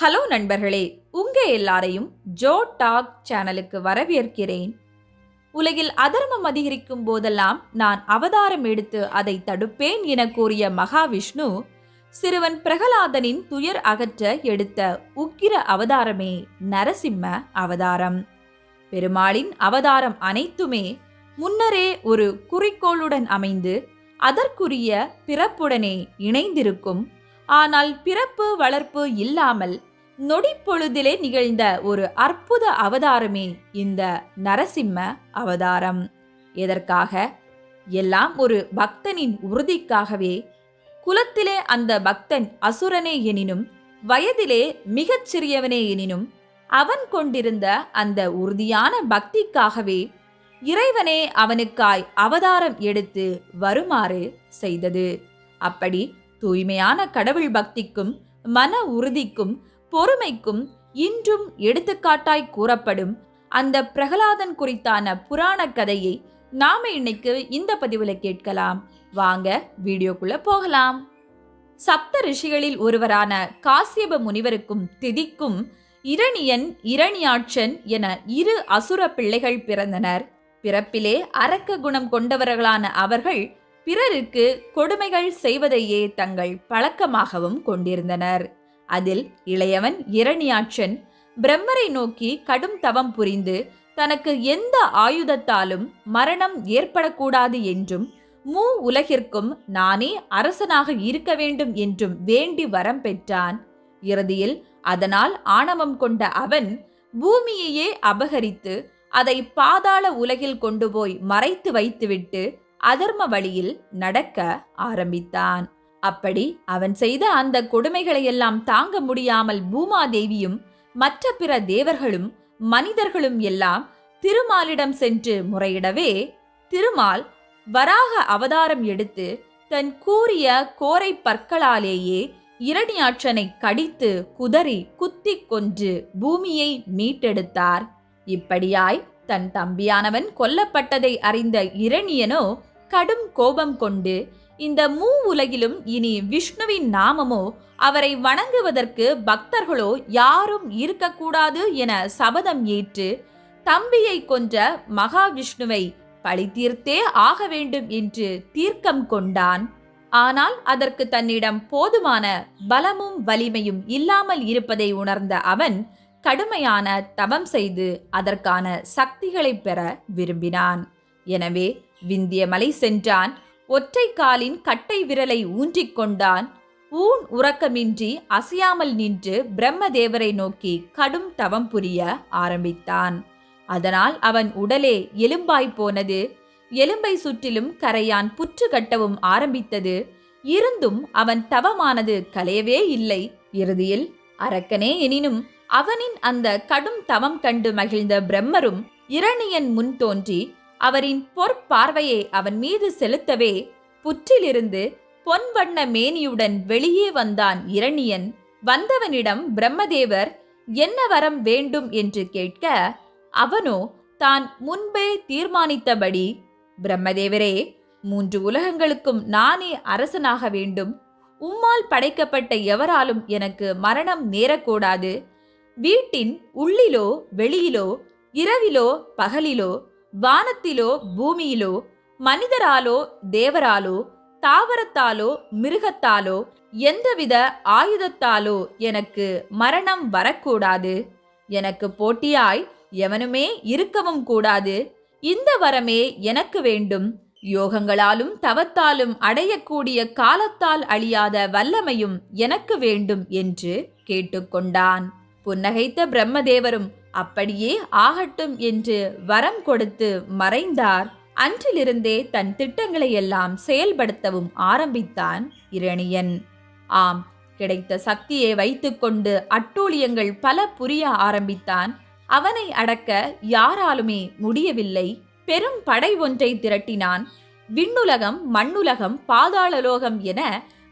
Hello நண்பர்களே உங்க எல்லாரையும் ஜோ டாக் சேனலுக்கு வரவேற்கிறேன். உலகில் அதர்மம் அதிகரிக்கும் போதெல்லாம் நான் அவதாரம் எடுத்து அதை தடுப்பேன் என கூறிய மகாவிஷ்ணு சிறுவன் பிரகலாதனின் துயர் அகற்ற எடுத்த உக்கிர அவதாரமே நரசிம்ம அவதாரம். பெருமாளின் அவதாரம் அனைத்துமே முன்னரே ஒரு குறிக்கோளுடன் அமைந்து அதற்குரிய பிறப்புடனே இணைந்திருக்கும். ஆனால் பிறப்பு வளர்ப்பு இல்லாமல் நொடிப்பொழுதிலே நிகழ்ந்த ஒரு அற்புத அவதாரமே இந்த நரசிம்ம அவதாரம். எதற்காக? எல்லாம் ஒரு பக்தனின் உறுதிக்காகவே. குலத்திலே அந்த பக்தன் அசுரனே எனினும் வயதிலே மிகச் சிறியவனே எனினும் அவன் கொண்டிருந்த அந்த உறுதியான பக்திக்காகவே இறைவனே அவனுக்காய் அவதாரம் எடுத்து வருமாறு செய்தது. அப்படி தூய்மையான கடவுள் பக்திக்கும் மன உறுதிக்கும் பொறுமைக்கும் இன்றும் எடுத்துக்காட்டாய் கூறப்படும் அந்த பிரகலாதன் குறித்தான புராண கதையை நாம இன்னைக்கு இந்த பதிவுல கேட்கலாம். வாங்க வீடியோக்குள்ள போகலாம். சப்த ரிஷிகளில் ஒருவரான காசியப முனிவருக்கும் திதிக்கும் இரணியன் இரணியாட்சன் என இரு அசுர பிள்ளைகள் பிறந்தனர். பிறப்பிலே அரக்க குணம் கொண்டவர்களான அவர்கள் பிறருக்கு கொடுமைகள் செய்வதையே தங்கள் பழக்கமாகவும் கொண்டிருந்தனர். அதில் இளையவன் இரணியாட்சன் பிரம்மரை நோக்கி கடும் தவம் புரிந்து தனக்கு எந்த ஆயுதத்தாலும் மரணம் ஏற்படக்கூடாது என்றும் மூ உலகிற்கும் நானே அரசனாக இருக்க வேண்டும் என்றும் வேண்டி வரம் பெற்றான். இறுதியில் அதனால் ஆணவம் கொண்ட அவன் பூமியையே அபகரித்து அதை பாதாள உலகில் கொண்டு போய் மறைத்து வைத்துவிட்டு அதர்ம வழியில் நடக்க ஆரம்பித்தான். அப்படி அவன் செய்த அந்த கொடுமைகளையெல்லாம் தாங்க முடியாமல் பூமாதேவியும் மற்ற பிற தேவர்களும் மனிதர்களும் எல்லாம் திருமாலிடம் சென்று முறையிடவே திருமால் வராக அவதாரம் எடுத்து தன் கூறிய கோரை பற்களாலேயே இரணியாற்றனை கடித்து குதறி குத்திக் கொன்று பூமியை மீட்டெடுத்தார். இப்படியாய் தன் தம்பியானவன் கொல்லப்பட்டதை அறிந்த இரணியனோ கடும் கோபம் கொண்டு இந்த மூ உலகிலும் இனி விஷ்ணுவின் நாமமோ அவரை வணங்குவதற்கு பக்தர்களோ யாரும் இருக்கக்கூடாது என சபதம் ஏற்று தம்பியை கொன்ற மகாவிஷ்ணுவை பழி தீர்த்தே ஆக வேண்டும் என்று தீர்க்கம் கொண்டான். ஆனால் அதற்கு தன்னிடம் போதுமான பலமும் வலிமையும் இல்லாமல் இருப்பதை உணர்ந்த அவன் கடுமையான தவம் செய்து அதற்கான சக்திகளை பெற விரும்பினான். எனவே விந்திய மலை சென்றான். ஒற்றை காலின் கட்டை விரலை ஊன்றிக் கொண்டான். ஊன் உறக்கமின்றி அசையாமல் நின்று பிரம்மதேவரை நோக்கி கடும் தவம் புரிய ஆரம்பித்தான். அதனால் அவன் உடலே எலும்பாய் போனது. எலும்பை சுற்றிலும் கரையான் புற்று கட்டவும் ஆரம்பித்தது. இருந்தும் அவன் தவமானது கலையவே இல்லை. இறுதியில் அரக்கனே எனினும் அவனின் அந்த கடும் தவம் கண்டு மகிழ்ந்த பிரம்மரும் இரணியன் முன் தோன்றி அவரின் பொற்பார்வையை அவன் மீது செலுத்தவே புற்றிலிருந்து பொன்வண்ண மேனியுடன் வெளியே வந்தான் இரணியன். வந்தவனிடம் பிரம்மதேவர் என்ன வரம் வேண்டும் என்று கேட்க அவனோ தான் முன்பே தீர்மானித்தபடி பிரம்மதேவரே மூன்று உலகங்களுக்கும் நானே அரசனாக வேண்டும் உம்மால் படைக்கப்பட்ட எவராலும் எனக்கு மரணம் நேரக்கூடாது வீட்டின் உள்ளிலோ வெளியிலோ இரவிலோ பகலிலோ வானத்திலோ பூமியிலோ மனிதராலோ தேவராலோ தாவரத்தாலோ மிருகத்தாலோ எந்தவித ஆயுதத்தாலோ எனக்கு மரணம் வரக்கூடாது. எனக்கு போட்டியாய் எவனுமே இருக்கவும் கூடாது. இந்த வரமே எனக்கு வேண்டும். யோகங்களாலும் தவத்தாலும் அடையக்கூடிய காலத்தால் அழியாத வல்லமையும் எனக்கு வேண்டும் என்று கேட்டுக்கொண்டான். புன்னகைத்த பிரம்மதேவரும் அப்படியே ஆகட்டும் என்று வரம் கொடுத்து மறைந்தார். அன்றிலிருந்தே தன் திட்டங்களை எல்லாம் செயல்படுத்தவும் ஆரம்பித்தான் இரணியன். ஆம் கிடைத்த சக்தியை வைத்துக்கொண்டு அட்டூழியங்கள் பல புரிய ஆரம்பித்தான். அவனை அடக்க யாராலுமே முடியவில்லை. பெரும் படை ஒன்றை திரட்டினான். விண்ணுலகம் மண்ணுலகம் பாதாளலோகம் என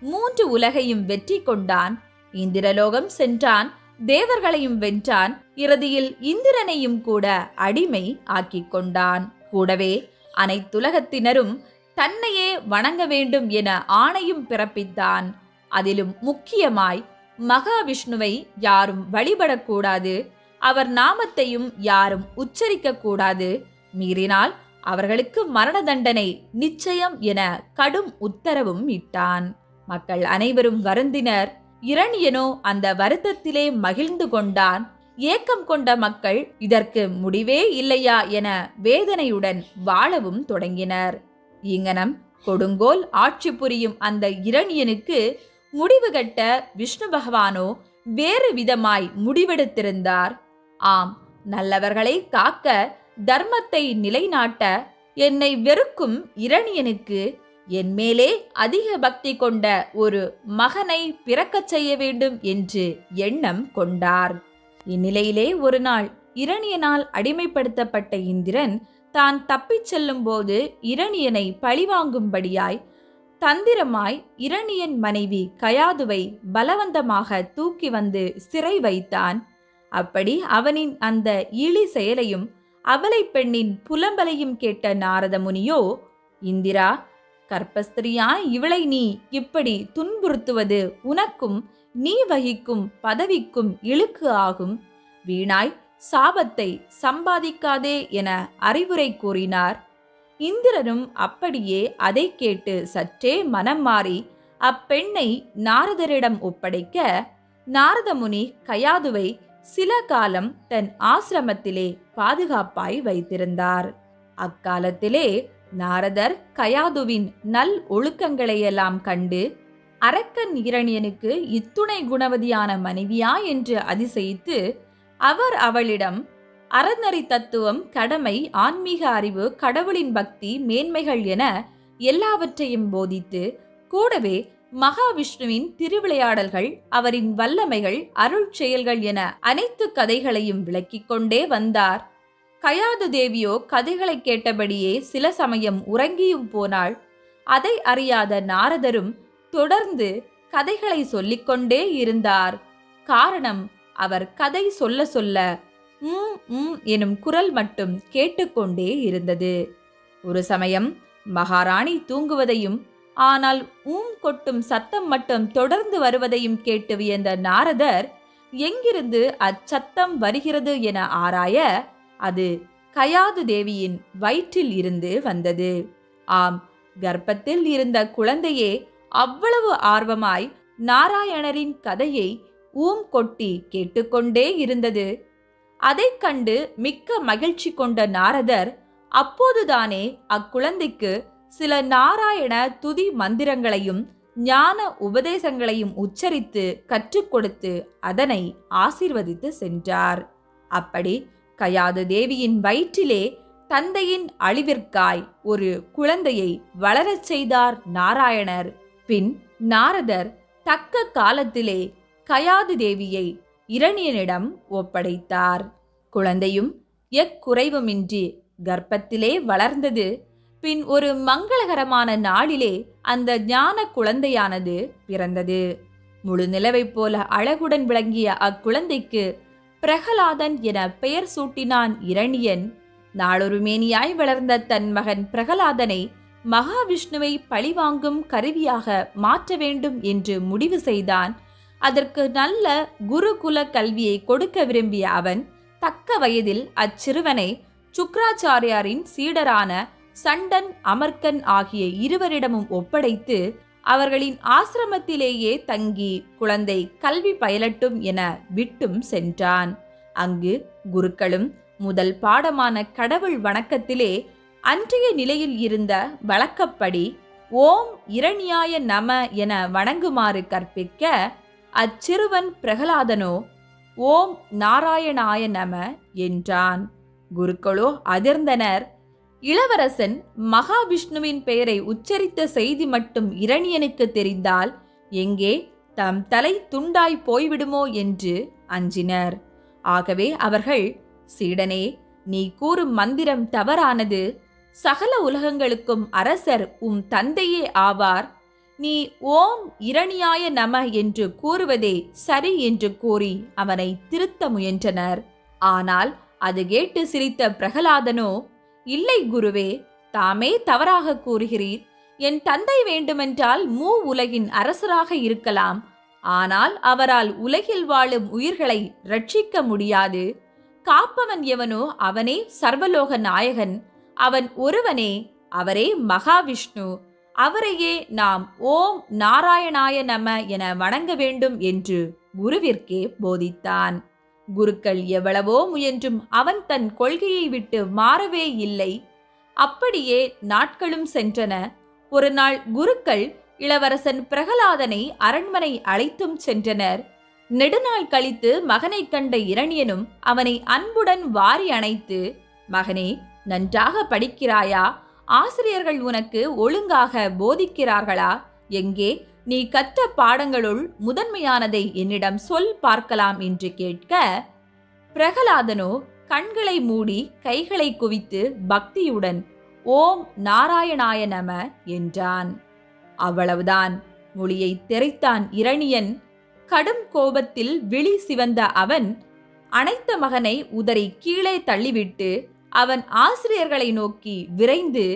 மூன்று உலகையும் வெற்றி கொண்டான். இந்திரலோகம் சென்றான். தேவர்களையும் வென்றான். இறுதியில் இந்திரனையும் கூட அடிமை ஆக்கிக் கொண்டான். கூடவே அனைத்துலகத்தினரும் தன்னையே வணங்க வேண்டும் என ஆணையும் பிறப்பித்தான். அதிலும் முக்கியமாய் மகாவிஷ்ணுவை யாரும் வழிபடக்கூடாது அவர் நாமத்தையும் யாரும் உச்சரிக்க கூடாது மீறினால் அவர்களுக்கு மரண தண்டனை நிச்சயம் என கடும் உத்தரவும் இட்டான். மக்கள் அனைவரும் வருந்தினர் இரணியனோ அந்த வருத்தத்திலே மகிழ்ந்து கொண்டான். ஏக்கம் கொண்ட மக்கள் இதற்கு முடிவே இல்லையா என வேதனையுடன் வாழவும் தொடங்கினர். இங்கனம் கொடுங்கோல் ஆட்சி புரியும் அந்த இரணியனுக்கு முடிவு கட்ட விஷ்ணு பகவானோ வேறு விதமாய் முடிவெடுத்திருந்தார். ஆம் நல்லவர்களை காக்க தர்மத்தை நிலைநாட்ட என்னை வெறுக்கும் இரணியனுக்கு என் மேலே அதிக பக்தி கொண்ட ஒரு மகனை பிறக்கச் செய்ய வேண்டும் என்று எண்ணம் கொண்டார். இந்நிலையிலே ஒரு நாள் இரணியனால் அடிமைப்படுத்தப்பட்ட இந்திரன் தான் தப்பிச் செல்லும் போது இரணியனை பழிவாங்கும்படியாய் தந்திரமாய் இரணியன் மனைவி கயாதுவை பலவந்தமாக தூக்கி வந்து சிறை வைத்தான். அப்படி அவனின் அந்த இழி செயலையும் அவலை பெண்ணின் புலம்பலையும் கேட்ட நாரத முனியோ இந்திரா கற்பஸ்திரியான இவளை நீ இப்படி துன்புறுத்துவது உனக்கும் நீ வகிக்கும் பதவிக்கும் இழுக்கு ஆகும். வீணாய் சாபத்தை சம்பாதிக்காதே என அறிவுரை கூறினார். இந்திரனும் அப்படியே அதை கேட்டு சற்றே மனம் மாறி அப்பெண்ணை நாரதரிடம் ஒப்படைக்க நாரதமுனி கயாதுவை சில காலம் தன் ஆசிரமத்திலே பாதுகாப்பாய் வைத்திருந்தார். அக்காலத்திலே நாரதர் கயாதுவின் நல் ஒழுக்கங்களையெல்லாம் கண்டு அரக்கன் இரணியனுக்கு இத்துணை குணவதியான மனைவியா என்று அதிசயித்து அவர் அவளிடம் அறநெறி தத்துவம் கடமை ஆன்மீக அறிவு கடவுளின் பக்தி மேன்மைகள் என எல்லாவற்றையும் போதித்து கூடவே மகாவிஷ்ணுவின் திருவிளையாடல்கள் அவரின் வல்லமைகள் அருள் செயல்கள் என அனைத்து கதைகளையும் விளக்கிக் கொண்டே வந்தார். கயாது தேவியோ கதைகளை கேட்டபடியே சில சமயம் உறங்கியும் போனாள். அதை அறியாத நாரதரும் தொடர்ந்து கதைகளை சொல்லிக்கொண்டே இருந்தார். காரணம் அவர் கதை சொல்ல சொல்ல உம் உம் எனும் குரல் மட்டும் கேட்டுக்கொண்டே இருந்தது. ஒரு சமயம் மகாராணி தூங்குவதையும் ஆனால் ஊம் கொட்டும் சத்தம் மட்டும் தொடர்ந்து வருவதையும் கேட்டு வியந்த நாரதர் எங்கிருந்து அச்சத்தம் வருகிறது என ஆராய அது கயாது தேவியின் வயிற்றில் இருந்து வந்தது. ஆம் கர்ப்பத்தில் இருந்த குழந்தையே அவ்வளவு ஆர்வமாய் நாராயணரின் கதையை ஊம் கொட்டி கேட்டுக்கொண்டே இருந்தது. அதைக் கண்டு மிக்க மகிழ்ச்சி கொண்ட நாரதர் அப்போதுதானே அக்குழந்தைக்கு சில நாராயண துதி மந்திரங்களையும் ஞான உபதேசங்களையும் உச்சரித்து கற்றுக் கொடுத்து அதனை ஆசிர்வதித்து சென்றார். அப்படி கயாது தேவியின் வயிற்றிலே தந்தையின் அழிவிற்காய் ஒரு குழந்தையை வளரச் செய்தார் நாராயணர். பின் நாரதர் தக்க காலத்திலே கயாது தேவியை இரணியனிடம் ஒப்படைத்தார். குழந்தையும் எக்குறைவுமின்றி கர்ப்பத்திலே வளர்ந்தது. பின் ஒரு மங்களகரமான நாளிலே அந்த ஞான குழந்தையானது பிறந்தது. முழு நிலவைப் போல அழகுடன் விளங்கிய அக்குழந்தைக்கு பிரகலாதன் என பெயர் சூட்டினான் இரணியன். நாளொரு மேனியாய் வளர்ந்த தன் மகன் பிரகலாதனை மகாவிஷ்ணுவை பழிவாங்கும் கருவியாக மாற்ற வேண்டும் என்று முடிவு செய்தான். அதற்கு நல்ல குருகுல கல்வியை கொடுக்க விரும்பிய அவன் தக்க வயதில் அச்சிறுவனை சுக்ராச்சாரியாரின் சீடரான சண்டன் அமர்கன் ஆகிய இருவரிடமும் ஒப்படைத்து அவர்களின் ஆசிரமத்திலேயே தங்கி குழந்தை கல்வி பயிலட்டும் என விட்டும் சென்றான். அங்கு குருக்களும் முதல் பாடமான கடவுள் வணக்கத்திலே அன்றைய நிலையில் இருந்த வழக்கப்படி ஓம் இரணியாய நம என வணங்குமாறு கற்பிக்க அச்சிறுவன் பிரகலாதனோ ஓம் நாராயணாய நம என்றான். குருக்களோ அதிர்ந்தனர். இளவரசன் மகாவிஷ்ணுவின் பெயரை உச்சரித்த செய்தி மட்டும் இரணியனுக்கு தெரிந்தால் எங்கே தம் தலை துண்டாய் போய்விடுமோ என்று அஞ்சினர். ஆகவே அவர்கள் சீடனே நீ கூறும் மந்திரம் தவறானது. சகல உலகங்களுக்கும் அரசர் உம் தந்தையே ஆவார். நீ ஓம் இரணியாய நம என்று கூறுவதே சரி என்று கூறி அவனை திருத்த முயன்றனர். ஆனால் அது கேட்டு சிரித்த பிரகலாதனோ இல்லை குருவே தாமே தவறாக கூறுகிறீர். என் தந்தை வேண்டுமென்றால் மூ உலகின் அரசராக இருக்கலாம். ஆனால் அவரால் உலகில் வாழும் உயிர்களை ரட்சிக்க முடியாது. காப்பவன் எவனோ அவனே சர்வலோக நாயகன். அவன் ஒருவனே அவரே மகாவிஷ்ணு. அவரையே நாம் ஓம் நாராயணாய நம என வணங்க வேண்டும் என்று குருவிற்கே போதித்தான். குருக்கள் எவ்வளவோ முயன்றும் அவன் தன் கொள்கையை விட்டு மாறவே இல்லை. அப்படியே நாட்களும் சென்றன. ஒரு நாள் குருக்கள் இளவரசன் பிரகலாதனை அரண்மனை அழைத்தும் சென்றனர். நெடுநாள் கழித்து மகனை கண்ட இரணியனும் அவனை அன்புடன் வாரி அணைத்து மகனே நன்றாக படிக்கிறாயா? ஆசிரியர்கள் உனக்கு ஒழுங்காக போதிக்கிறார்களா? எங்கே? நீ கற்ற பாடங்களுள் முதன்மையானதை என்னிடம் சொல் பார்க்கலாம் என்று கேட்க பிரகலாதனோ கண்களை மூடி கைகளை குவித்து பக்தியுடன் ஓம் நாராயணாய நம என்றான். அவ்வளவுதான் மொழியை திரைத்தான் இரணியன். கடும் கோபத்தில் விழி சிவந்த அவன் அனைத்த மகனை உதறி கீழே தள்ளிவிட்டு அவன் ஆசிரியர்களை நோக்கி விரைந்து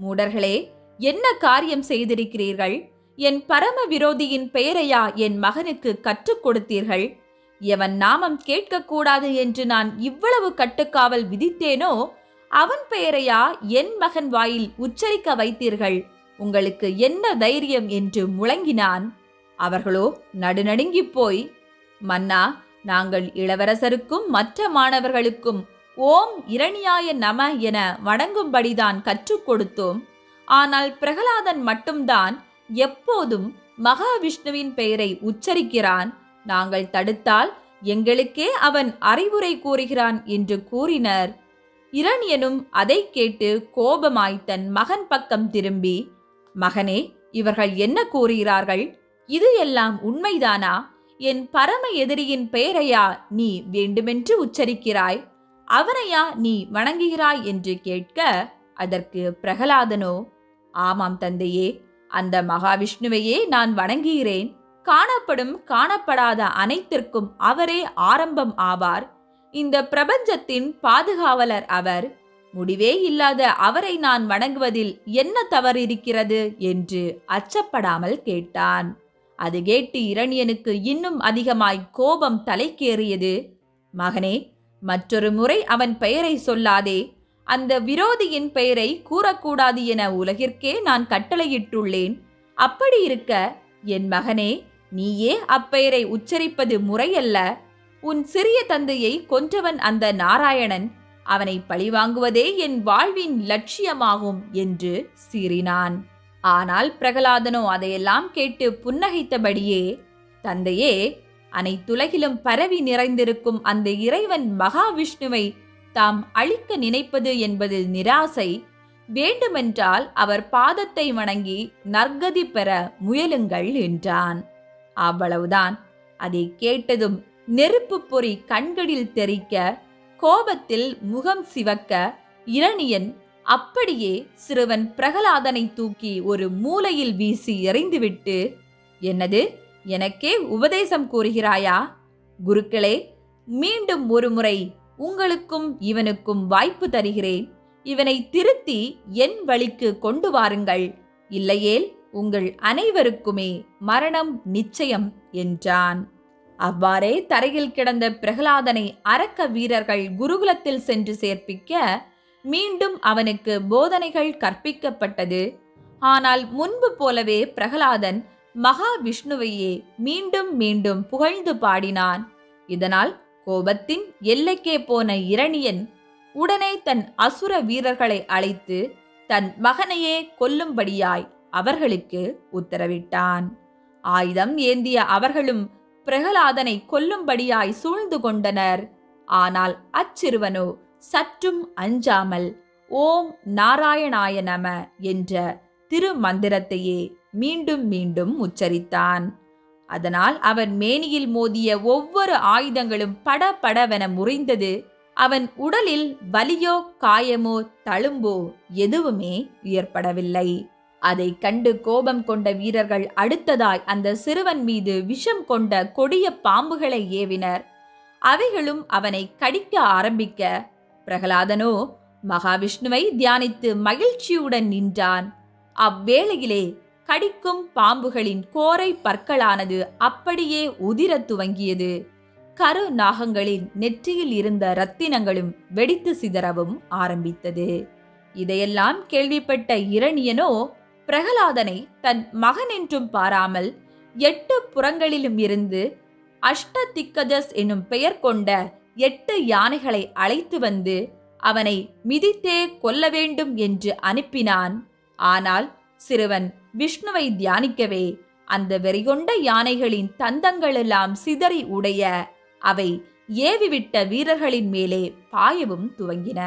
மூடர்களே என்ன காரியம் செய்திருக்கிறீர்கள்? என் பரம விரோதியின் பெயரையா என் மகனுக்கு கற்றுக் கொடுத்தீர்கள்? எவன் நாமம் கேட்கக்கூடாது என்று நான் இவ்வளவு கட்டுக்காவல் விதித்தேனோ அவன் பெயரையா என் மகன் வாயில் உச்சரிக்க வைத்தீர்கள்? உங்களுக்கு என்ன தைரியம்? என்று முழங்கினான். அவர்களோ நடுநடுங்கிப் போய் மன்னா நாங்கள் இளவரசருக்கும் மற்ற மாணவர்களுக்கும் ஓம் இரணியாய நம என வணங்கும்படிதான் கற்றுக் கொடுத்தோம். ஆனால் பிரகலாதன் மட்டும்தான் எப்போதும் மகாவிஷ்ணுவின் பெயரை உச்சரிக்கிறான். நாங்கள் தடுத்தால் எங்களுக்கே அவன் அறிவுரை கூறுகிறான் என்று கூறினர். இரணியனும் அதை கேட்டு கோபமாய் தன் மகன் பக்கம் திரும்பி மகனே இவர்கள் என்ன கூறுகிறார்கள்? இது எல்லாம் உண்மைதானா? என் பரம எதிரியின் பெயரையா நீ வேண்டுமென்று உச்சரிக்கிறாய்? அவரையா நீ வணங்குகிறாய் என்று கேட்க அதற்கு பிரகலாதனோ ஆமாம் தந்தையே அந்த மகாவிஷ்ணுவையே நான் வணங்குகிறேன். காணப்படும் காணப்படாத அனைத்திற்கும் அவரே ஆரம்பம் ஆவார். இந்த பிரபஞ்சத்தின் பாதுகாவலர் அவர். முடிவே இல்லாத அவரை நான் வணங்குவதில் என்ன தவறு இருக்கிறது என்று அச்சப்படாமல் கேட்டான். அது கேட்டு இரணியனுக்கு இன்னும் அதிகமாய் கோபம் தலைக்கேறியது. மகனே மற்றொரு முறை அவன் பெயரை சொல்லாதே. அந்த விரோதியின் பெயரை கூறக்கூடாது என உலகிற்கே நான் கட்டளையிட்டுள்ளேன். அப்படி இருக்க என் மகனே நீயே அப்பெயரை உச்சரிப்பது முறையல்ல. உன் சிறிய தந்தையை கொன்றவன் அந்த நாராயணன். அவனை பழிவாங்குவதே என் வாழ்வின் லட்சியமாகும் என்று சீறினான். ஆனால் பிரகலாதனோ அதையெல்லாம் கேட்டு புன்னகைத்தபடியே தந்தையே அனைத்துலகிலும் பரவி நிறைந்திருக்கும் அந்த இறைவன் மகாவிஷ்ணுவை தாம் அழிக்க நினைப்பது என்பதில் நிராசை. வேண்டுமென்றால் அவர் பாதத்தை வணங்கி நற்கதி பெற முயலுங்கள் என்றான். அவ்வளவுதான். அதை கேட்டதும் நெருப்பு பொறி கண்களில் தெரிக்க கோபத்தில் முகம் சிவக்க இரணியன் அப்படியே சிறுவன் பிரகலாதனை தூக்கி ஒரு மூலையில் வீசி எறிந்துவிட்டு என்னது? எனக்கே உபதேசம் கூறுகிறாயா? குருக்களே மீண்டும் ஒருமுறை உங்களுக்கும் இவனுக்கும் வாய்ப்பு தருகிறேன். இவனை திருத்தி என் வழிக்கு கொண்டு வாருங்கள். இல்லையேல் உங்கள் அனைவருக்குமே மரணம் நிச்சயம் என்றான். அவ்வாறே தரையில் கிடந்த பிரகலாதனை அரக்க வீரர்கள் குருகுலத்தில் சென்று சேர்ப்பிக்க மீண்டும் அவனுக்கு போதனைகள் கற்பிக்கப்பட்டது. ஆனால் முன்பு போலவே பிரகலாதன் மகாவிஷ்ணுவையே மீண்டும் மீண்டும் புகழ்ந்து பாடினான். இதனால் கோபத்தின் எல்லைக்கே போன இரணியன் உடனே தன் அசுர வீரர்களை அழைத்து தன் மகனையே கொல்லும்படியாய் அவர்களுக்கு உத்தரவிட்டான். ஆயுதம் ஏந்திய அவர்களும் பிரகலாதனை கொல்லும்படியாய் சூழ்ந்து கொண்டனர். ஆனால் அச்சிறுவனோ சற்றும் அஞ்சாமல் ஓம் நாராயணாய நம என்ற திருமந்திரத்தையே மீண்டும் மீண்டும் உச்சரித்தான். அதனால் அவன் மேனியில் மோதிய ஒவ்வொரு ஆயுதங்களும் பட படவென முறிந்தது. அவன் உடலில் வலியோ காயமோ தழும்போ எதுவுமே ஏற்படவில்லை. அதை கண்டு கோபம் கொண்ட வீரர்கள் அடுத்ததாய் அந்த சிறுவன் மீது விஷம் கொண்ட கொடிய பாம்புகளை ஏவினர். அவைகளும் அவனை கடிக்க ஆரம்பிக்க பிரகலாதனோ மகாவிஷ்ணுவை தியானித்து மகிழ்ச்சியுடன் நின்றான். அவ்வேளையிலே கடிக்கும் பாம்புகளின் கோரை பற்களானது அப்படியே உதிரத் துவங்கியது. கரு நாகங்களின் நெற்றியில் இருந்த ரத்தினங்களும் வெடித்து சிதறவும் ஆரம்பித்தது. இதையெல்லாம் கேள்விப்பட்ட இரணியனோ பிரகலாதனை தன் மகன் என்றும் பாராமல் எட்டு புறங்களிலும் இருந்து அஷ்டதிக்கஜஸ் என்னும் பெயர் கொண்ட எட்டு யானைகளை அழைத்து வந்து அவனை மிதித்தே கொல்ல வேண்டும் என்று அனுப்பினான். ஆனால் சிறுவன் விஷ்ணுவை தியானிக்கவே அந்த வெறிகொண்ட யானைகளின் தந்தங்களெல்லாம் சிதறி உடைய அவை ஏவிவிட்ட வீரர்களின் மேலே பாயவும் துவங்கின.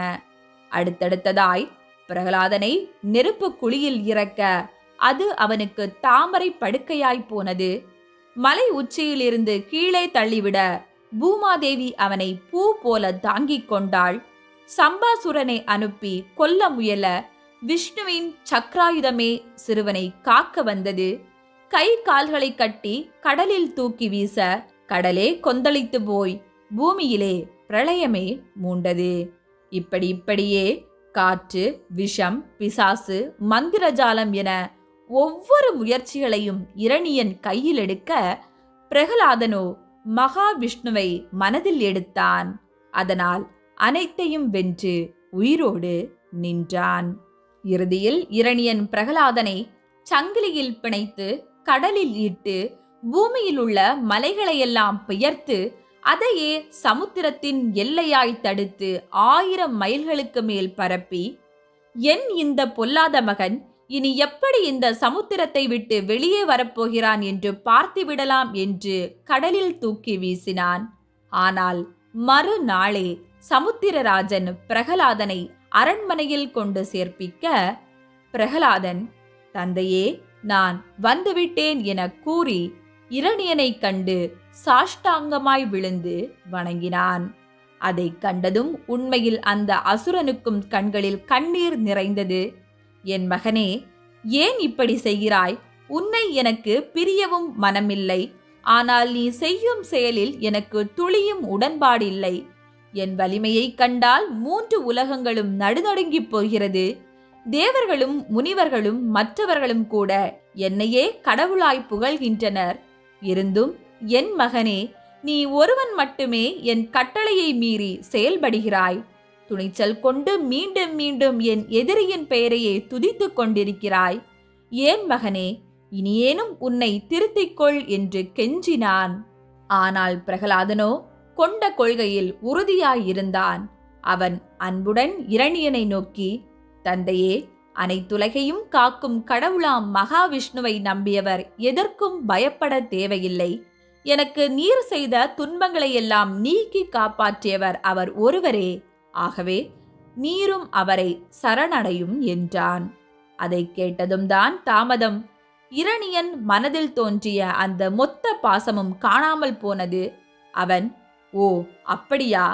அடுத்தடுத்ததாய் பிரகலாதனை நெருப்பு குழியில் இறக்க அது அவனுக்கு தாமரை படுக்கையாய் போனது. மலை உச்சியிலிருந்து கீழே தள்ளிவிட பூமாதேவி அவனை பூ போல தாங்கிக் கொண்டாள். சம்பாசுரனை அனுப்பி கொல்ல முயல விஷ்ணுவின் சக்ராயுதமே சிறுவனை காக்க வந்தது. கை கால்களை கட்டி கடலில் தூக்கி வீச கடலே கொந்தளித்து போய் பூமியிலே பிரளயமே மூண்டது. இப்படி இப்படியே காற்று விஷம் பிசாசு மந்திரஜாலம் என ஒவ்வொரு முயற்சிகளையும் இரணியன் கையில் எடுக்க பிரகலாதனோ மகாவிஷ்ணுவை மனதில் எடுத்தான். அதனால் அனைத்தையும் வென்று உயிரோடு நின்றான். இறுதியில் இரணியன் பிரகலாதனை சங்கிலியில் பிணைத்து கடலில் இட்டு பூமியில் உள்ள மலைகளையெல்லாம் பெயர்த்து அதையே சமுத்திரத்தின் எல்லையாய் தடுத்து ஆயிரம் மைல்களுக்கு மேல் பரப்பி என் இந்த பொல்லாத மகன் இனி எப்படி இந்த சமுத்திரத்தை விட்டு வெளியே வரப்போகிறான் என்று பார்த்துவிடலாம்? என்று கடலில் தூக்கி வீசினான். ஆனால் மறுநாளே சமுத்திரராஜன் பிரகலாதனை அரண்மனையில் கொண்டு சேர்ப்பிக்க பிரகலாதன் தந்தையே நான் வந்துவிட்டேன் என கூறி இரணியனை கண்டு சாஷ்டாங்கமாய் விழுந்து வணங்கினான். அதை கண்டதும் உண்மையில் அந்த அசுரனுக்கும் கண்களில் கண்ணீர் நிறைந்தது. என் மகனே ஏன் இப்படி செய்கிறாய்? உன்னை எனக்கு பிரியவும் மனமில்லை. ஆனால் நீ செய்யும் செயலில் எனக்கு துளியும் உடன்பாடில்லை. என் வலிமையைக் கண்டால் மூன்று உலகங்களும் நடுநடுங்கிப் போகிறது. தேவர்களும் முனிவர்களும் மற்றவர்களும் கூட என்னையே கடவுளாய் புகழ்கின்றனர். இருந்தும் என் மகனே நீ ஒருவன் மட்டுமே என் கட்டளையை மீறி செயல்படுகிறாய். துணிச்சல் கொண்டு மீண்டும் மீண்டும் என் எதிரியின் பெயரையே துதித்துக் கொண்டிருக்கிறாய். ஏன் மகனே இனியேனும் உன்னை திருத்திக்கொள் என்று கெஞ்சினான். ஆனால் பிரகலாதனோ கொண்ட கொள்கையில் உறுதியாயிருந்தான். அவன் அன்புடன் இரணியனை நோக்கி தந்தையே அனைத்துலகையும் காக்கும் கடவுளாம் மகாவிஷ்ணுவை நம்பியவர் எதற்கும் பயப்பட தேவையில்லை. எனக்கு நீர் செய்த துன்பங்களை எல்லாம் நீக்கி காப்பாற்றியவர் அவர் ஒருவரே. ஆகவே நீரும் அவரை சரணடையும் என்றான். அதை கேட்டதும் தான் தாமதம். இரணியன் மனதில் தோன்றிய அந்த மொத்த பாசமும் காணாமல் போனது. அவன் ஓ அப்படியா?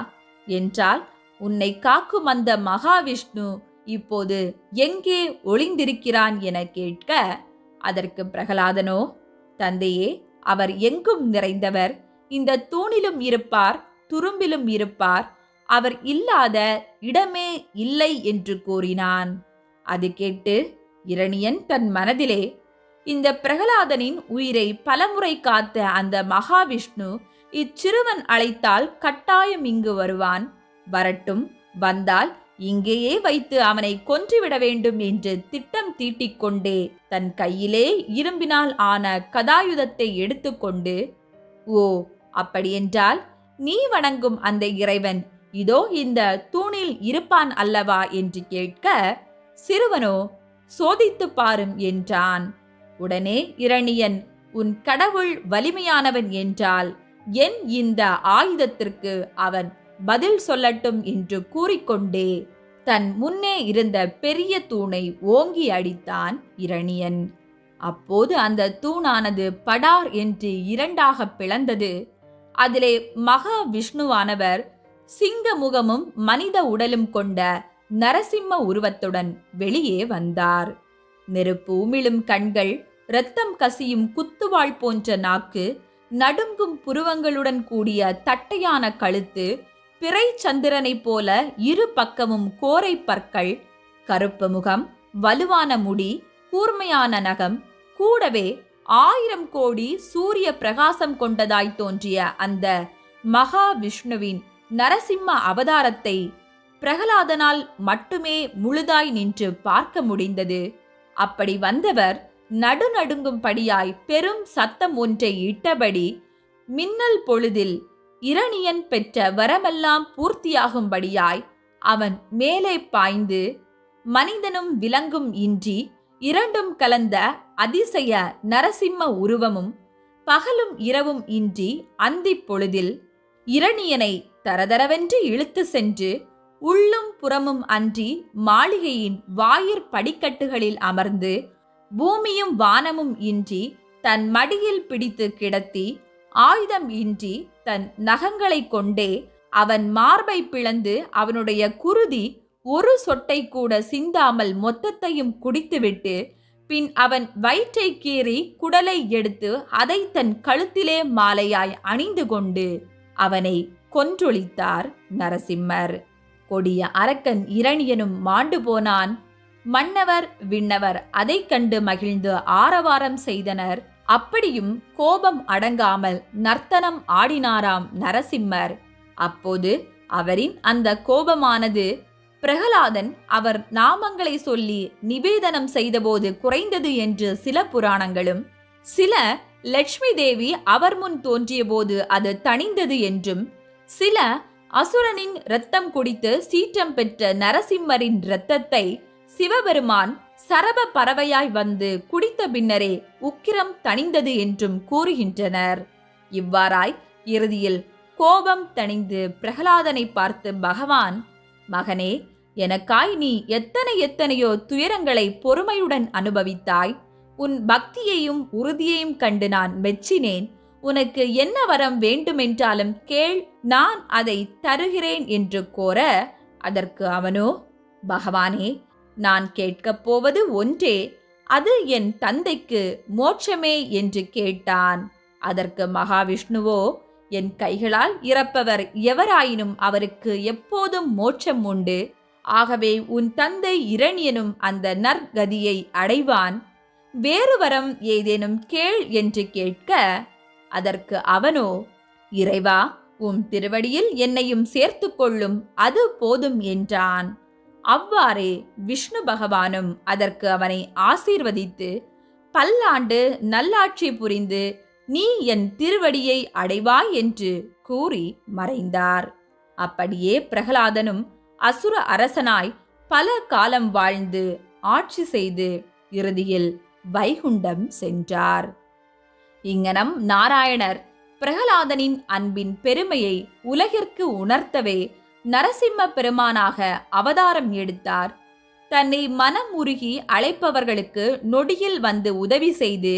என்றால் உன்னை காக்கும் அந்த மகாவிஷ்ணு இப்போது எங்கே ஒளிந்திருக்கிறான் என கேட்க அதற்கு பிரகலாதனோ தந்தையே அவர் எங்கும் நிறைந்தவர். இந்த தூணிலும் இருப்பார் துரும்பிலும் இருப்பார். அவர் இல்லாத இடமே இல்லை என்று கூறினான். அது கேட்டு இரணியன் தன் மனதிலே இந்த பிரகலாதனின் உயிரை பலமுறை காத்த அந்த மகாவிஷ்ணு இச்சிறுவன் அழைத்தால் கட்டாயம் இங்கு வருவான். வரட்டும் வந்தால் இங்கேயே வைத்து அவனை கொன்றுவிட வேண்டும் என்று திட்டம் தீட்டிக்கொண்டே தன் கையிலே இரும்பினால் ஆன கதாயுதத்தை எடுத்துக்கொண்டு ஓ அப்படியென்றால் நீ வணங்கும் அந்த இறைவன் இதோ இந்த தூணில் இருப்பான் அல்லவா? என்று கேட்க சிறுவனோ சோதித்து பாரும் என்றான். உடனே இரணியன் உன் கடவுள் வலிமையானவன் என்றால் என் இந்த ஆயுதத்திற்கு அவன் பதில் சொல்லட்டும் என்று கூறிக்கொண்டே தன் முன்னே இருந்த பெரிய தூணை ஓங்கி அடித்தான் இரணியன். அப்போது அந்த தூணானது படார் என்று இரண்டாக பிளந்தது. அதிலே மகா விஷ்ணுவானவர் சிங்க முகமும் மனித உடலும் கொண்ட நரசிம்ம உருவத்துடன் வெளியே வந்தார். நெருப்பு உமிழும் கண்கள் இரத்தம் கசியும் குத்துவாள் போன்ற நாக்கு நடுங்கும் புருவங்களுடன் கூடிய தட்டையான கழுத்து பிறை சந்திரனைப் போல இரு பக்கமும் கோரை பற்கள் கருப்பு முகம் வலுவான முடி கூர்மையான நகம் கூடவே ஆயிரம் கோடி சூரிய பிரகாசம் கொண்டதாய் தோன்றிய அந்த மகாவிஷ்ணுவின் நரசிம்ம அவதாரத்தை பிரகலாதனால் மட்டுமே முழுதாய் நின்று பார்க்க முடிந்தது. அப்படி வந்தவர் நடுநடுங்கும்படியாய் பெரும் சத்தம் ஒன்றை இட்டபடி மின்னல் பொழுதில் இரணியன் பெற்ற வரமெல்லாம் பூர்த்தியாகும்படியாய் அவன் மேலே பாய்ந்து மனிதனும் விலங்கும் இன்றி இரண்டும் கலந்த அதிசய நரசிம்ம உருவமும் பகலும் இரவும் இன்றி அந்திப் பொழுதில் இரணியனை தரதரவென்று இழுத்து சென்று உள்ளும் புறமும் அன்றி மாளிகையின் வாயிற் படிக்கட்டுகளில் அமர்ந்து பூமியும் வானமும் இன்றி தன் மடியில் பிடித்து கிடத்தி ஆயுதம் இன்றி தன் நகங்களைக் கொண்டே அவன் மார்பை பிளந்து அவனுடைய குருதி ஒரு சொட்டை கூட சிந்தாமல் மொத்தத்தையும் குடித்துவிட்டு பின் அவன் வயிற்றை கீறி குடலை எடுத்து அதை தன் கழுத்திலே மாலையாய் அணிந்து கொண்டு அவனை கொன்றொழித்தார் நரசிம்மர். கொடிய அரக்கன் இரணியனும் மாண்டு போனான். மன்னவர் விண்ணவர் அதைக் கண்டு மகிழ்ந்து ஆரவாரம் செய்தனர். அப்படியும் கோபம் அடங்காமல் நர்த்தனம் ஆடினாராம் நரசிம்மர். அப்போது அவரின் அந்த கோபமானது பிரகலாதன் அவர் நாமங்களை சொல்லி நிவேதனம் செய்தபோது குறைந்தது என்று சில புராணங்களும் சில லட்சுமி தேவி அவர் முன் தோன்றியபோது அது தணிந்தது என்றும் சில அசுரனின் இரத்தம் குடித்து சீற்றம் பெற்ற நரசிம்மரின் இரத்தத்தை சிவபெருமான் சரப பறவையாய் வந்து குடித்த பின்னரே உக்கிரம் தணிந்தது என்றும் கூறுகின்றனர். இவ்வாறாய் இறுதியில் கோபம் தணிந்து பிரகலாதனை பார்த்து பகவான் மகனே எனக்காய் நீ எத்தனை எத்தனையோ துயரங்களை பொறுமையுடன் அனுபவித்தாய். உன் பக்தியையும் உறுதியையும் கண்டு நான் மெச்சினேன். உனக்கு என்ன வரம் வேண்டுமென்றாலும் கேள் நான் அதை தருகிறேன் என்று கோர அதற்கு அவனோ பகவானே நான் கேட்கப் போவது ஒன்றே அது என் தந்தைக்கு மோட்சமே என்று கேட்டான். அதற்கு மகாவிஷ்ணுவோ என் கைகளால் இறப்பவர் எவராயினும் அவருக்கு எப்போதும் மோட்சம் உண்டு. ஆகவே உன் தந்தை இரணியனும் அந்த நற்கதியை அடைவான். வேறு வரம் ஏதேனும் கேள் என்று கேட்க அதற்கு அவனோ இறைவா உம் திருவடியில் என்னையும் சேர்த்து கொள்ளும் அது போதும் என்றான். அவ்வாறே விஷ்ணு பகவானும் அதற்கு அவனை ஆசீர்வதித்து பல்லாண்டு நல்லாட்சி புரிந்து நீ என் திருவடியை அடைவாய் என்று கூறி மறைந்தார். அப்படியே பிரகலாதனும் அசுர அரசனாய் பல காலம் வாழ்ந்து ஆட்சி செய்து இறுதியில் வைகுண்டம் சென்றார். இங்கனம் நாராயணர் பிரகலாதனின் அன்பின் பெருமையை உலகிற்கு உணர்த்தவே நரசிம்ம பெருமானாக அவதாரம் எடுத்தார். தன்னை மனம் உருகி அழைப்பவர்களுக்கு நொடியில் வந்து உதவி செய்து